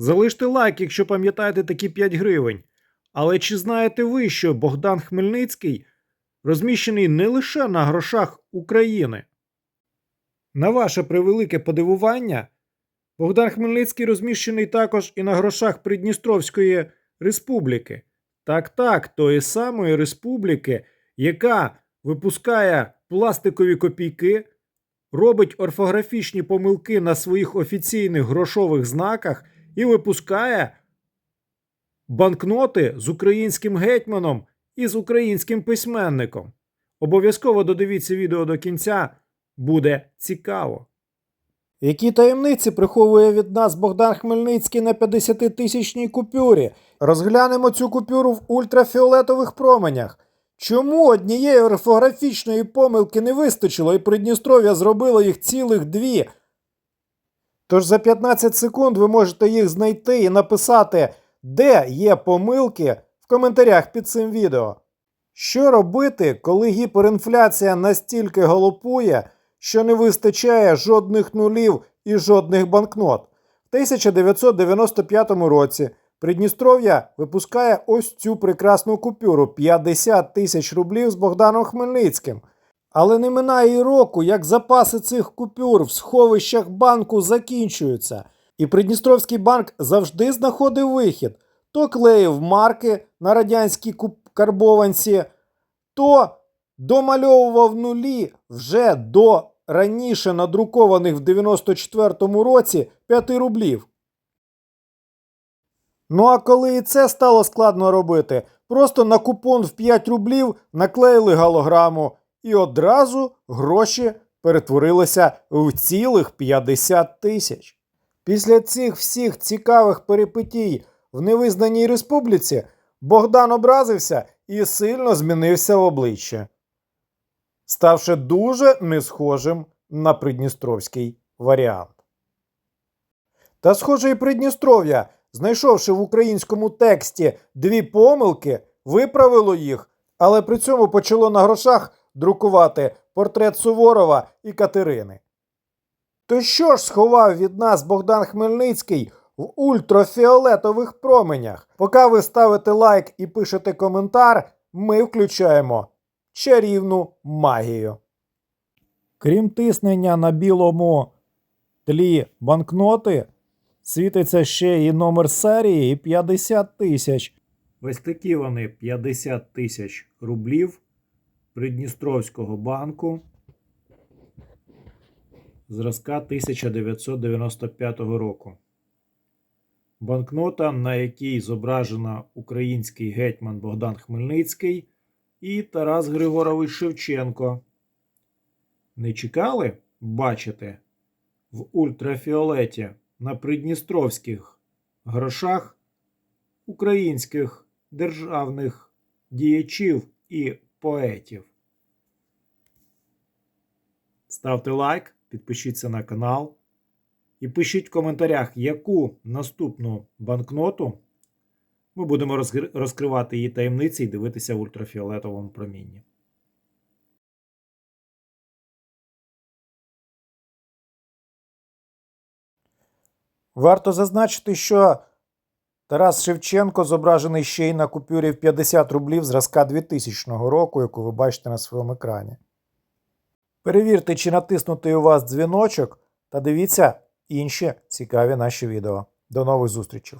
Залиште лайк, якщо пам'ятаєте такі 5 гривень. Але чи знаєте ви, що Богдан Хмельницький розміщений не лише на грошах України? На ваше превелике подивування, Богдан Хмельницький розміщений також і на грошах Придністровської республіки. Так, так, тої самої республіки, яка випускає пластикові копійки, робить орфографічні помилки на своїх офіційних грошових знаках і випускає банкноти з українським гетьманом і з українським письменником. Обов'язково додивіться відео до кінця, буде цікаво. Які таємниці приховує від нас Богдан Хмельницький на 50-тисячній купюрі? Розглянемо цю купюру в ультрафіолетових променях. Чому однієї орфографічної помилки не вистачило, і Придністров'я зробило їх цілих дві? Тож за 15 секунд ви можете їх знайти і написати, де є помилки в коментарях під цим відео. Що робити, коли гіперінфляція настільки галопує, що не вистачає жодних нулів і жодних банкнот? В 1995 році Придністров'я випускає ось цю прекрасну купюру 50 тисяч рублів з Богданом Хмельницьким. Але не минає і року, як запаси цих купюр в сховищах банку закінчуються. І Придністровський банк завжди знаходив вихід: то клеїв марки на радянській карбованці, то домальовував нулі вже до раніше надрукованих в 94-му році 5 рублів. Ну а коли і це стало складно робити, просто на купон в 5 рублів наклеїли галограму, і одразу гроші перетворилися в цілих 50 тисяч. Після цих всіх цікавих перипетій в невизнаній республіці Богдан образився і сильно змінився в обличчя, ставши дуже не схожим на придністровський варіант. Та, схоже, і Придністров'я, знайшовши в українському тексті дві помилки, виправило їх, але при цьому почало на грошах друкувати портрет Суворова і Катерини. То що ж сховав від нас Богдан Хмельницький в ультрафіолетових променях? Поки ви ставите лайк і пишете коментар, ми включаємо чарівну магію. Крім тиснення на білому тлі банкноти, світиться ще і номер серії 50 тисяч. Ось такі вони 50 тисяч рублів Придністровського банку зразка 1995 року. Банкнота, на якій зображена український гетьман Богдан Хмельницький і Тарас Григорович Шевченко. Не чекали бачити в ультрафіолеті на придністровських грошах українських державних діячів і поетів. Ставте лайк, підпишіться на канал і пишіть в коментарях, яку наступну банкноту ми будемо розкривати її таємниці і дивитися в ультрафіолетовому промінні. Варто зазначити, що Тарас Шевченко зображений ще й на купюрі в 50 рублів зразка 2000 року, яку ви бачите на своєму екрані. Перевірте, чи натиснутий у вас дзвіночок, та дивіться інші цікаві наші відео. До нових зустрічей!